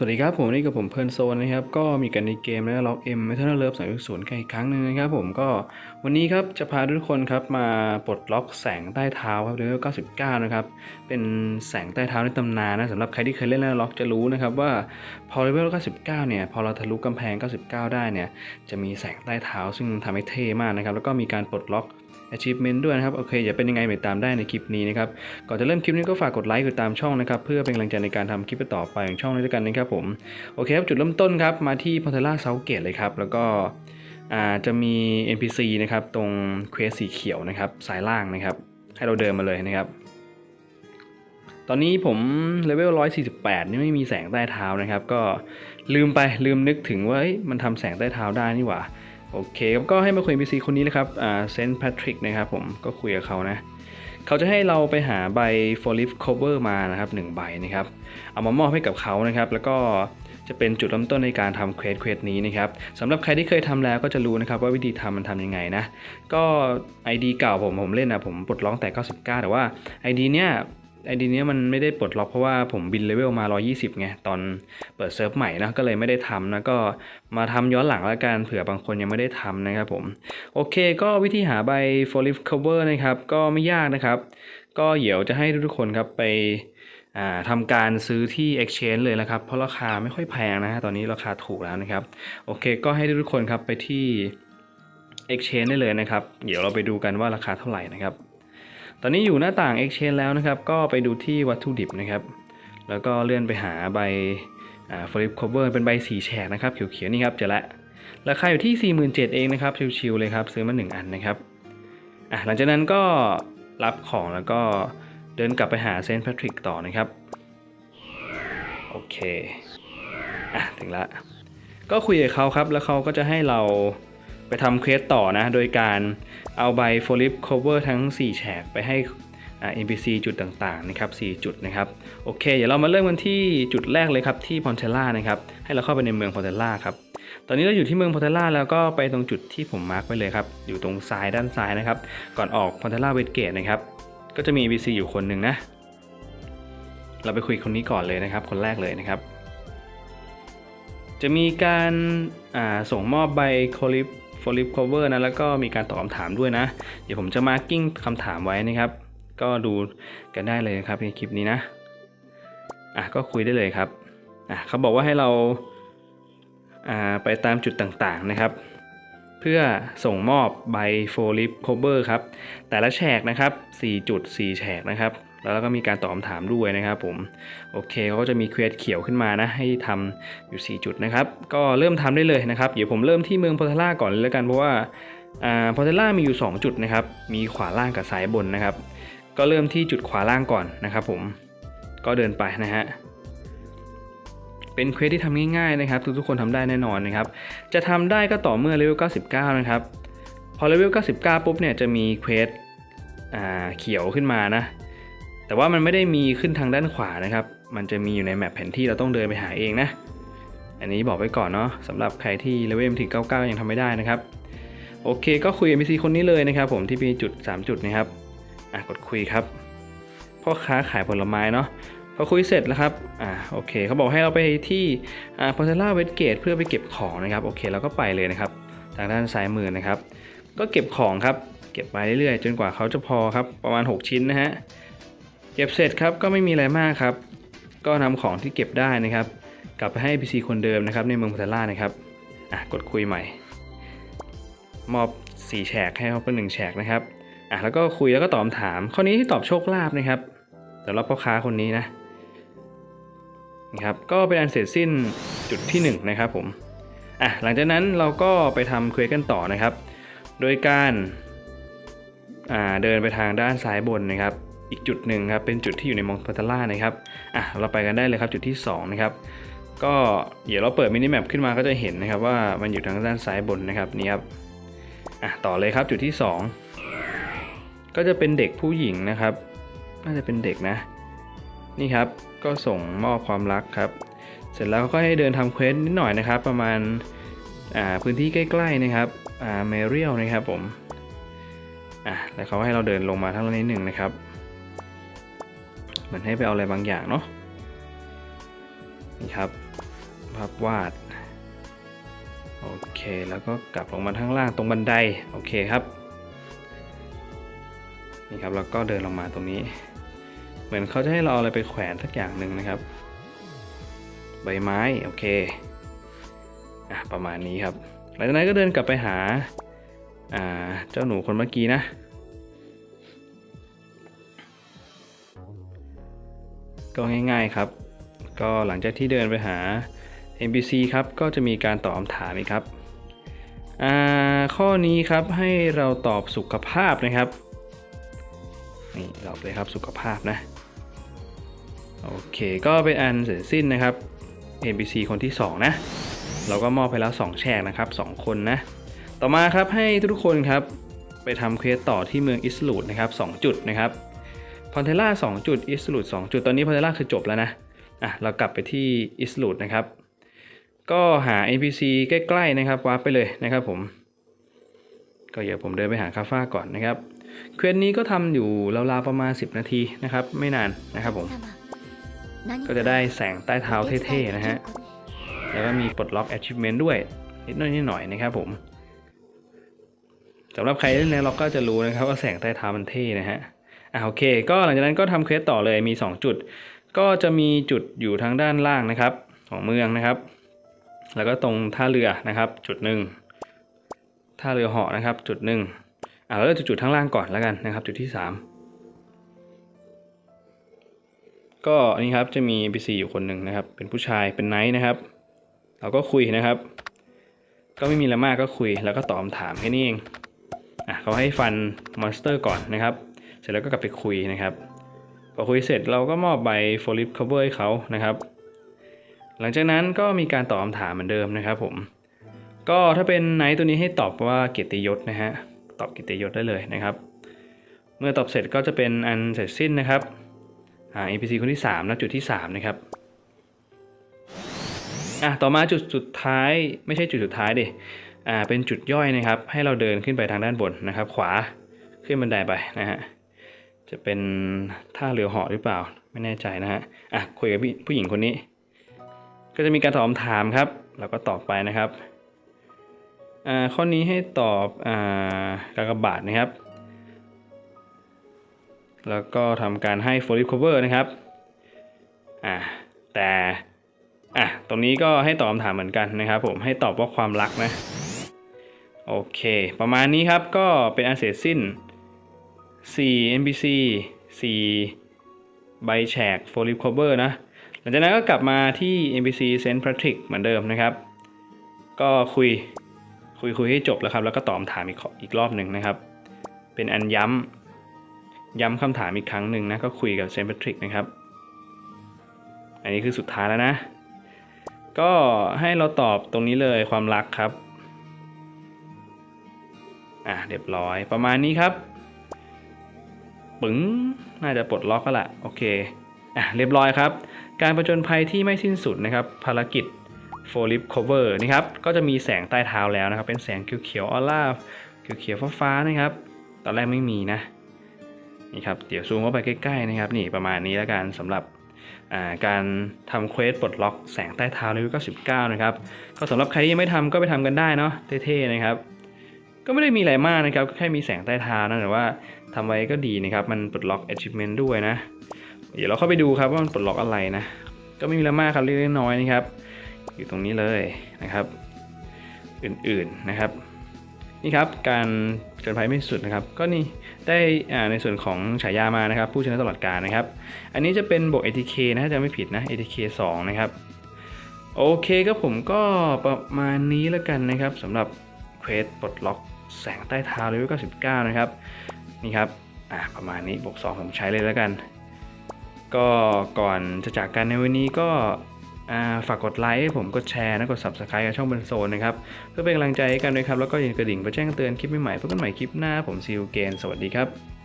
สวัสดีครับผมนี่กับผมเพลินโซนนะครับก็มีกันในเกมแล้วล็อกเอ็มเมทัลเลิฟสองศูนย์กันอีกครั้งหนึ่งนะครับผมก็วันนี้ครับจะพาทุกคนครับมาปลดล็อกแสงใต้เท้าครับเลเวล99 นะครับ เป็นแสงใต้เท้าในตำนานนะสำหรับใครที่เคยเล่นแล้วล็อกจะรู้นะครับว่าพอเลเวล99 เนี่ย พอเราทะลุกำแพง 99 ได้เนี่ย จะมีแสงใต้เท้าซึ่งทำให้เท่มากนะครับ แล้วก็มีการปลดล็อก achievement ด้วยนะครับ โอเคอย่าเป็นยังไงไปตามได้ในคลิปนี้นะครับ ก่อนจะเริ่มคลิปนี้ก็ฝากกดไลค์กดตามช่องนะครับ เพื่อเป็นกำลังใจในการทำคลิปต่อไปของช่องนี้ด้วยกันนะครับผม โอเคครับ จุดเริ่มต้นครับ มาที่พอเทล่าเซาเกตเลยครับ แล้วก็จะมี NPC นะครับ ตรงเควสสีเขียวนะครับสายล่างนะครับ ให้เราเดินมาเลยนะครับ ตอนนี้ผมเลเวล 148 นี่ไม่มีแสงใต้เท้านะครับ ก็ลืมไปลืมนึกถึงว่ามันทำแสงใต้เท้าได้นี่หว่า โอเคก็ให้มาคุย NPC คนนี้เลยครับอ่าเซนต์แพทริกนะครับผมก็คุยกับเขานะเขาจะให้เราไปหาใบ f o l i f cover มานะครับ1ใบนะครับ เอามามอบให้กับเขานะครับ แล้วก็จะเป็นจุดเริ่มต้นในการทำเควสเควสนี้นะครับสำหรับใครที่เคยทำแล้วก็จะรู้นะครับว่าวิธีทำมันทำยังไงนะ ก็ ID เก่าผมผมเล่นนะผมปลดล็อกแต่ 99 แต่ว่า ID เนี้ย ID เนี้ยมันไม่ได้ปลดล็อกเพราะว่าผมบินเลเวลมา 120 ไง ตอนเปิดเซิร์ฟใหม่นะก็เลยไม่ได้ทำนะก็มาทำย้อนหลังแล้วกันเผื่อบางคนยังไม่ได้ทำนะครับผม โอเคก็วิธีหาใบ for l i f cover นะครับ ก็ไม่ยากนะครับ ก็เดี๋ยวจะให้ทุกๆคนครับไปอ่าทำการซื้อที่ exchange เลยนะครับ เพราะราคาไม่ค่อยแพงนะฮะตอนนี้ราคาถูกแล้วนะครับ โอเค ก็ให้ทุกๆคนครับไปที่ exchange ได้เลยนะครับ เดี๋ยวเราไปดูกันว่าราคาเท่าไหร่นะครับ ตอนนี้อยู่หน้าต่าง exchange แล้วนะครับ ก็ไปดูที่วัตถุดิบนะครับ แล้วก็เลื่อนไปหาใบอ่า flip cover เป็นใบสีแฉกนะครับ เขียวๆนี่ครับเจอละราคาอยู่ที่ 47,000เองนะครับ ชิวๆเลยครับ ซื้อมา 1 อันนะครับอะหลังจากนั้นก็รับของแล้วก็เดินกลับไปหาเซนต์แพทริกต่อนะครับ โอเคอะถึงละก็คุยกับเขาครับ แล้วเขาก็จะให้เรา ไปทำเควสต่อนะ โดยการเอาใบ f o l i p cover ทั้ง 4 แฉกไปให้อ่า NPC จุดต่างๆนะครับ4จุดนะครับโอเค เดี๋ยวเรามาเริ่มกันที่จุดแรกเลยครับที่พอนเทล่านะครับให้เราเข้าไปในเมืองพอนเทล่าครับตอนนี้เราอยู่ที่เมืองพอนเทล่าแล้วก็ไปตรงจุดที่ผมมาร์กไว้เลยครับอยู่ตรงซ้ายด้านซ้ายนะครับก่อนออกพอนเทล่าเวทเกตนะครับก็จะมี NPC อยู่คนหนึ่งนะเราไปคุยคนนี้ก่อนเลยนะครับ คนแรกเลยนะครับ จะมีการาส่งมอบใบ c o l i p f o l i p cover นะแล้วก็มีการตอบคำถามด้วยนะ เดี๋ยวผมจะมาร์กิ้งคำถามไว้นะครับ ก็ดูกันได้เลยนะครับในคลิปนี้นะอะก็คุยได้เลยครับอะเขาบอกว่าให้เราอ่าไปตามจุดต่างๆนะครับ เพื่อส่งมอบใบ f o l i p cover ครับ แต่ละแฉกนะครับ 4 จุด 4 แฉกนะครับ แล้วก็มีการตอบคำถามด้วยนะครับผมโอเคเขาก็จะมีเควสเขียวขึ้นมานะให้ทำอยู่ 4 จุดนะครับ ก็เริ่มทำได้เลยนะครับเดี๋ยวผมเริ่มที่เมืองโพอทล่าก่อนเลยแล้วกันเพราะว่าอ่าพอทล่ามีอยู่ 2 จุดนะครับ มีขวาล่างกับซ้ายบนนะครับ ก็เริ่มที่จุดขวาล่างก่อนนะครับผม ก็เดินไปนะฮะ เป็นเควสที่ทำง่ายๆนะครับ ทุกๆคนทำได้แน่นอนนะครับ จะทำได้ก็ต่อเมื่อเลเวล 99 นะครับ พอเลเวล 99 ปุ๊บเนี่ยจะมีเควสอ่าเขียวขึ้นมานะ แต่ว่ามันไม่ได้มีขึ้นทางด้านขวานะครับ มันจะมีอยู่ในแมปแผนที่เราต้องเดินไปหาเองนะ อันนี้บอกไว้ก่อนเนาะสำหรับใครที่เลเวลถึง 99 ยังทำไม่ได้นะครับ โอเค ก็คุยกับ NPC คนนี้เลยนะครับ ผมที่มีจุด 3 จุดนะครับ อะกดคุยครับ พ่อค้าขายผลไม้เนาะ พอคุยเสร็จแล้วครับ อ่าโอเคเขาบอกให้เราไปที่อ่าพอเทล่าเวสเกตเพื่อไปเก็บของนะครับ โอเคเราก็ไปเลยนะครับ ทางด้านซ้ายมือนะครับ ก็เก็บของครับ เก็บไปเรื่อยๆ จนกว่าเขาจะพอครับ ประมาณ 6 ชิ้นนะฮะ เก็บเสร็จครับก็ไม่มีอะไรมากครับ ก็นำของที่เก็บได้นะครับ กลับไปให้ PC คนเดิมนะครับในเมืองพอเทล่านะครับอะกดคุยใหม่ มอบ 4 แฉกให้เขาเป็นหนึ่งแฉกนะครับอะแล้วก็คุยแล้วก็ตอบคำถามข้อนี้ที่ตอบโชคลาภนะครับสำหรับพ่อค้าคนนี้นะนะครับก็เป็นอันเสร็จสิ้นจุดที่ 1 นะครับผมอะหลังจากนั้นเราก็ไปทำเควสกันต่อนะครับ โดยการอ่าเดินไปทางด้านซ้ายบนนะครับ อีกจุดหนึ่งครับเป็นจุดที่อยู่ในมองพัตล่านะครับอะเราไปกันได้เลยครับจุดที่2นะครับก็เดี๋ยวเราเปิดมินิแมปขึ้นมาก็จะเห็นนะครับว่ามันอยู่ทางด้านซ้ายบนนะครับนี่ครับอะต่อเลยครับจุดที่ 2 ก็จะเป็นเด็กผู้หญิงนะครับ น่าจะเป็นเด็กนะ นี่ครับก็ส่งมอบความรักครับ เสร็จแล้วก็ให้เดินทำเควสนิดหน่อยนะครับ ประมาณอ่าพื้นที่ใกล้ๆนะครับอ่าเมเรียลนะครับผมอะแล้วเขาให้เราเดินลงมาทั้งนิดหนึ่งนะครับ มือนให้ไปเอาอะไรบางอย่างเนาะนี่ครับภาพวาดโอเคแล้วก็กลับลงมาข้างล่างตรงบันไดโอเคครับนี่ครับแล้วก็เดินลงมาตรงนี้ เหมือนเขาจะให้เราเอาอะไรไปแขวนสักอย่างหนึ่งนะครับ ใบไม้โอเคอะประมาณนี้ครับหลังจากนั้นก็เดินกลับไปหาอ่าเจ้าหนูคนเมื่อกี้นะ ก็ง่ายๆครับ ก็หลังจากที่เดินไปหา NPC ครับก็จะมีการตอบคำถามอีกครับอ่าข้อนี้ครับให้เราตอบสุขภาพนะครับนี่ตอบเลยครับสุขภาพนะโอเคก็เป็นอันเสร็จสิ้นนะครับ NPC คนที่ 2 นะ เราก็มอบไปแล้ว 2แฉกนะครับ 2 คนนะ ต่อมาครับให้ทุกคนครับ ไปทำเควสต่อที่เมืองอิสลูดนะครับ 2 จุดนะครับ พอนเทล่า2จุดอิสลูด2จุด ตอนนี้พอนเทล่าคือจบแล้วนะ อะ เรากลับไปที่อิสลูดนะครับ ก็หา NPC ใกล้ๆนะครับวาร์ปไปเลยนะครับผม ก็เดี๋ยวผมเดินไปหาคาฟ้าก่อนนะครับ เควสนี้ก็ทำอยู่ราวๆประมาณ 10 นาทีนะครับ ไม่นานนะครับผม ก็จะได้แสงใต้เท้าเท่ๆนะฮะ แล้วก็มีปลดล็อก achievement ด้วยนิดหน่อยนิดหน่อยนะครับผมสำหรับใครเล่นแนวล็อกก็จะรู้นะครับว่าแสงใต้เท้ามันเท่นะฮะ อ่าโอเค ก็หลังจากนั้นก็ทำเควสต่อเลยมี 2 จุด ก็จะมีจุดอยู่ทางด้านล่างนะครับ ของเมืองนะครับ แล้วก็ตรงท่าเรือนะครับ จุดหนึ่งท่าเรือเหาะนะครับ จุดหนึ่งอ่าแล้วจุดๆข้างล่างก่อนแล้วกันนะครับ จุดที่สามก็อันนี้ครับจะมี NPC อยู่คนหนึ่งนะครับ เป็นผู้ชายเป็นไนท์นะครับ เราก็คุยนะครับ ก็ไม่มีอะไรมากก็คุยแล้วก็ตอบถามแค่นี้เองอะเขาให้ฟันมอนสเตอร์ก่อนนะครับ เสร็จแล้วก็กลับไปคุยนะครับพอคุยเสร็จเราก็มอบใบโฟลิปคัฟเวอร์ให้เขานะครับ หลังจากนั้นก็มีการตอบคำถามเหมือนเดิมนะครับผม ก็ถ้าเป็นไนท์ตัวนี้ให้ตอบว่าเกียรติยศนะฮะตอบเกียรติยศได้เลยนะครับ เมื่อตอบเสร็จก็จะเป็นอันเสร็จสิ้นนะครับอ่า NPC คนที่3นะจุดที่ 3 นะครับอะต่อมาจุดสุดท้ายไม่ใช่จุดสุดท้ายดิอ่าเป็นจุดย่อยนะครับ ให้เราเดินขึ้นไปทางด้านบนนะครับ ขวาขึ้นบันไดไปนะฮะ จะเป็นท่าเรือเหาะหรือเปล่า ไม่แน่ใจนะฮะอะคุยกับผู้หญิงคนนี้ ก็จะมีการตอบคำถามครับแล้วก็ตอบไปนะครับอ่าข้อนี้ให้ตอบอ่ากากบาทนะครับ แล้วก็ทำการให้ full cover นะครับอ่าแต่อะตรงนี้ก็ให้ตอบคำถามเหมือนกันนะครับผมให้ตอบว่าความรักนะ โอเค ประมาณนี้ครับก็เป็นอันเสร็จสิ้น 4 NPC 4 ใบแฉก full cover นะ หลังจากนั้นก็กลับมาที่ NPC Saint Patrick เหมือนเดิมนะครับ ก็คุยคุยคุยให้จบแล้วครับ แล้วก็ตอบคำถามอีกออีกรอบหนึ่งนะครับ เป็นอันย้ำย้ำคำถามอีกครั้งหนึ่งนะ ก็คุยกับเซนต์แพทริกนะครับ อันนี้คือสุดท้ายแล้วนะ ก็ให้เราตอบตรงนี้เลยความรักครับ อะเรียบร้อยประมาณนี้ครับ ปึ๋งน่าจะปลดล็อกก็ละโอเคอะเรียบร้อยครับ การประจนภัยที่ไม่สิ้นสุดนะครับ ภารกิจ f o l i p cover นี่ครับ ก็จะมีแสงใต้เท้าแล้วนะครับ เป็นแสงเขียวๆออร่าเขียวๆฟ้าๆนะครับ ตอนแรกไม่มีนะ นี่ครับ เดี๋ยวซูมเข้าไปใกล้ๆนะครับ นี่ประมาณนี้แล้วกันสำหรับาการทำเควสปลดล็อกแสงใต้เท้าเลเวล99 นะครับ ก็สำหรับใครที่ยังไม่ทำก็ไปทำกันได้เนาะเท่ๆนะครับ ก็ไม่ได้มีอะไรมากนะครับก็แค่มีแสงใต้เท้านะแต่ว่า ทำไว้ก็ดีนะครับ มันปลดล็อก achievement ด้วยนะ เดี๋ยวเราเข้าไปดูครับว่ามันปลดล็อกอะไรนะ ก็ไม่มีอะไรมากครับเล็กน้อยนะครับ อยู่ตรงนี้เลยนะครับ อื่นๆนะครับ นี่ครับการจนภัยไม่สุดนะครับ ก็นี่ได้ในส่วนของฉายามานะครับ ผู้ชนะตลอดการนะครับ อันนี้จะเป็นบวก ATK นะถ้าจะไม่ผิดนะ ATK 2 นะครับ โอเคครับผมก็ประมาณนี้แล้วกันนะครับสำหรับเควสปลดล็อกแสงใต้เท้าเลเวล99 นะครับ นี่ครับอ่าประมาณนี้บวก2ผมใช้เลยแล้วกัน ก็ก่อนจะจากกันในวันนี้ก็อ่าฝากกดไลค์ให้ผมกดแชร์และกด subscribe กับช่องบนโซนนะครับ เพื่อเป็นกำลังใจให้กันด้วยครับ แล้วก็อย่าลืมกระดิ่งเพื่อแจ้งเตือนคลิปใหม่ๆพบกันใหม่คลิปหน้าผมซิลเกนสวัสดีครับ